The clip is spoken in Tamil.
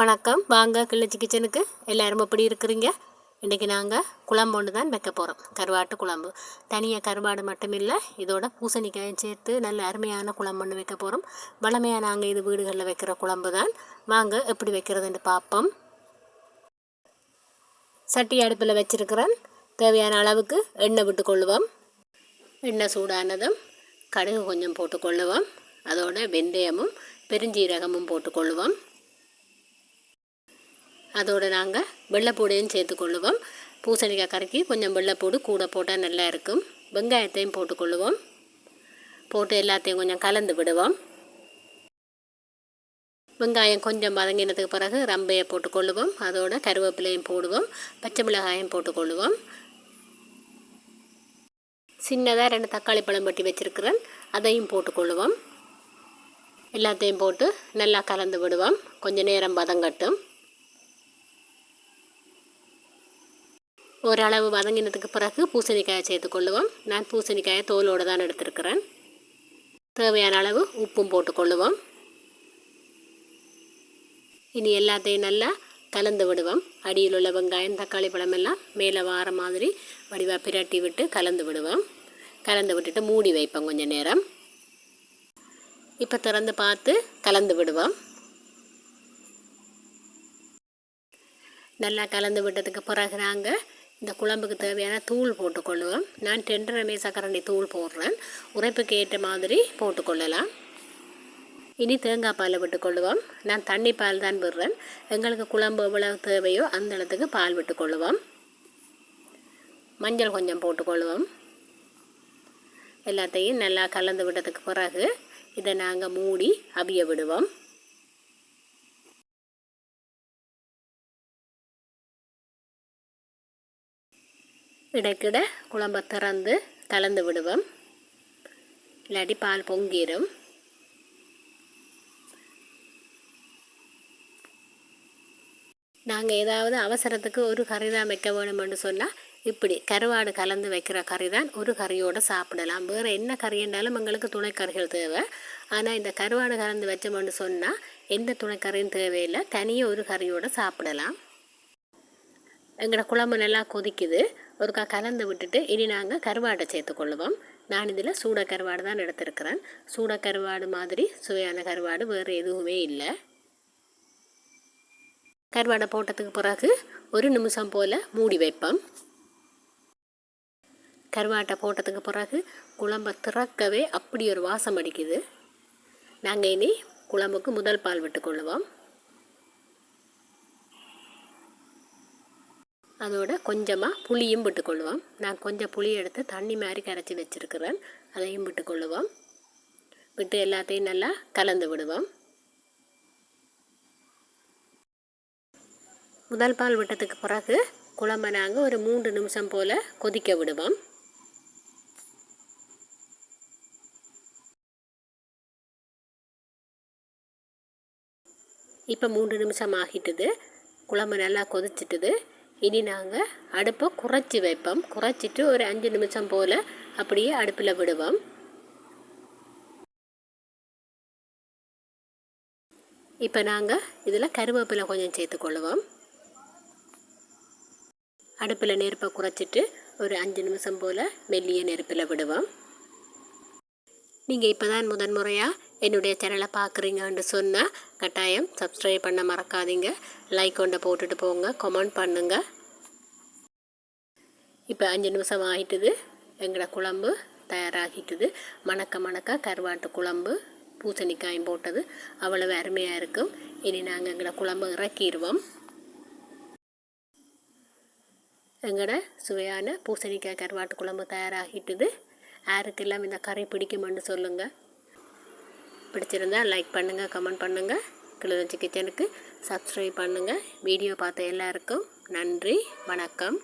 வணக்கம். வாங்க கிள்ளச்சி கிச்சனுக்கு. எல்லோரும் எப்படி இருக்கிறீங்க? இன்றைக்கி நாங்கள் குழம்பு ஒன்று தான் வைக்க போகிறோம் கருவாட்டு குழம்பு. தனியாக கருவாடு மட்டும் இல்லை இதோட பூசணிக்காயும் சேர்த்து நல்ல அருமையான குழம்பு ஒன்று வைக்க போகிறோம் வளமையாக நாங்கள் இது வீடுகளில் வைக்கிற குழம்பு தான். வாங்க எப்படி வைக்கிறதுன்னு பார்ப்போம். சட்டி அடுப்பில் வச்சுருக்கிறேன் தேவையான அளவுக்கு எண்ணெய் விட்டு கொள்ளுவோம் எண்ணெய் சூடானதும் கடுகு கொஞ்சம் போட்டுக்கொள்ளுவோம். அதோட வெந்தயமும் பெருஞ்சீரகமும் போட்டுக்கொள்ளுவோம். அதோடு நாங்கள் வெள்ளைப்பூடையும் சேர்த்துக்கொள்ளுவோம். பூசணிக்காய் கறக்கி கொஞ்சம் வெள்ளைப்பூடு கூட போட்டால் நல்லா இருக்கும். வெங்காயத்தையும் போட்டுக்கொள்ளுவோம். போட்டு எல்லாத்தையும் கொஞ்சம் கலந்து விடுவோம். வெங்காயம் கொஞ்சம் வதங்கினதுக்கு பிறகு ரம்பையை போட்டுக்கொள்ளுவோம். அதோட கருவேப்பிலையும் போடுவோம். பச்சை மிளகாயும் போட்டுக்கொள்ளுவோம். சின்னதாக ரெண்டு தக்காளி பழம் பட்டி வச்சுருக்கிறேன். அதையும் போட்டுக்கொள்ளுவோம். எல்லாத்தையும் போட்டு நல்லா கலந்து விடுவோம். கொஞ்சம் நேரம் வதங்கட்டும். ஓரளவு வதங்கினதுக்கு பிறகு பூசணிக்காயை சேர்த்துக்கொள்ளுவோம் நான் பூசணிக்காயை தோலோடு தான் எடுத்திருக்கிறேன். தேவையான அளவு உப்பும் போட்டுக்கொள்ளுவோம் இனி எல்லாத்தையும் நல்லா கலந்து விடுவோம். அடியில் உள்ள வெங்காயம் தக்காளி பழமெல்லாம் மேலே வார மாதிரி வடிவாக பிரட்டி விட்டு கலந்து விடுவோம். கலந்து விட்டுட்டு மூடி வைப்போம் கொஞ்சம் நேரம். இப்போ திறந்து பார்த்து கலந்து விடுவோம். நல்லா கலந்து விட்டதுக்கு பிறகு நாங்கள் இந்த குழம்புக்கு தேவையான தூள் போட்டுக்கொள்ளுவோம். நான் டெண்டரை மேசக்கரண்டி தூள் போடுறேன். உரைப்புக்கு ஏற்ற மாதிரி போட்டுக்கொள்ளலாம். இனி தேங்காய் பாலை விட்டுக்கொள்ளுவோம். நான் தண்ணி பால் தான் விடுறேன். எங்களுக்கு குழம்பு எவ்வளவு தேவையோ அந்த இடத்துக்கு பால் விட்டுக்கொள்ளுவோம். மஞ்சள் கொஞ்சம் போட்டுக்கொள்ளுவோம். எல்லாத்தையும் நல்லா கலந்து விட்டதுக்கு பிறகு இதை நாங்கள் மூடி அவிய விடுவோம். இடைக்கிட குழம்பை திறந்து கலந்து விடுவோம். இல்லாட்டி பால் பொங்கிடும் நாங்கள் ஏதாவது அவசரத்துக்கு ஒரு கறி தான் வைக்க வேணும்னு சொன்னால் இப்படி கருவாடு கலந்து வைக்கிற கறி தான் ஒரு கறியோடு சாப்பிடலாம். வேறு என்ன கறி என்றாலும் எங்களுக்கு துணைக்கறிகள் தேவை. ஆனால் இந்த கருவாடு கலந்து வச்சோம்னு சொன்னால் எந்த துணைக்கறியும் தேவையில்லை. தனியாக ஒரு கறியோடு சாப்பிடலாம். எங்களோட குழம்பு நல்லா கொதிக்குது. ஒருக்கா கலந்து விட்டுட்டு இனி நாங்கள் கருவாடை சேர்த்துக்கொள்ளுவோம் நான் இதில் சூட கருவாடு தான் எடுத்திருக்கிறேன். சூட கருவாடு மாதிரி சுவையான கருவாடு வேறு எதுவுமே இல்லை. கருவாடை போட்டதுக்கு பிறகு ஒரு நிமிஷம் போல் மூடி வைப்போம். கருவாட்டை போட்டதுக்கு பிறகு குழம்பை திறக்கவே அப்படி ஒரு வாசம் அடிக்குது. நாங்கள் இனி குழம்புக்கு முதல் பால் விட்டுக்கொள்ளுவோம் அதோட கொஞ்சமாக புளியும் விட்டுக்கொள்வோம் நான் கொஞ்சம் புளி எடுத்து தண்ணி மாதிரி கரைச்சி வச்சுருக்கிறேன். அதையும் விட்டுக்கொள்ளுவோம். விட்டு எல்லாத்தையும் நல்லா கலந்து விடுவோம். முதல் பால் விட்டதுக்கு பிறகு குழம்ப நாங்கள் ஒரு மூன்று நிமிஷம் போல் கொதிக்க விடுவோம். இப்போ மூன்று நிமிஷம் ஆகிட்டுது. குழம்பு நல்லா கொதிச்சிட்டுது. இனி நாங்கள் அடுப்பை குறைச்சி வைப்போம். குறைச்சிட்டு ஒரு அஞ்சு நிமிஷம் போல் அப்படியே அடுப்பில் விடுவோம். இப்போ நாங்கள் இதில் கருவேப்பிலை கொஞ்சம் சேர்த்துக்கொள்ளுவோம் அடுப்பில் நெருப்பை குறைச்சிட்டு ஒரு அஞ்சு நிமிஷம் போல் மெல்லிய நெருப்பில் விடுவோம். நீங்கள் இப்போ தான் முதன் முறையாக என்னுடைய சேனலை பார்க்குறீங்கன்னு சொன்னால் கட்டாயம் சப்ஸ்கிரைப் பண்ண மறக்காதீங்க. லைக் ஒன்றை போட்டுட்டு போங்க. கமெண்ட் பண்ணுங்கள் இப்போ அஞ்சு நிமிஷம் ஆகிட்டுது எங்களோட குழம்பு தயாராகிட்டுது. மணக்க மணக்க கருவாட்டு குழம்பு பூசணிக்காயும் போட்டது. அவ்வளவு அருமையாக இருக்கும். இனி நாங்கள் எங்களோட குழம்பு இறக்கிடுவோம். எங்களோட சுவையான பூசணிக்காய் கருவாட்டு குழம்பு தயாராகிட்டுது. யாருக்கெல்லாம் இந்த கறி பிடிக்குமென்னு சொல்லுங்கள் பிடிச்சிருந்தால் லைக் பண்ணுங்கள் கமெண்ட் பண்ணுங்கள் கிளிநொச்சி கிச்சனுக்கு சப்ஸ்கிரைப் பண்ணுங்கள் வீடியோ பார்த்த எல்லாருக்கும் நன்றி வணக்கம்.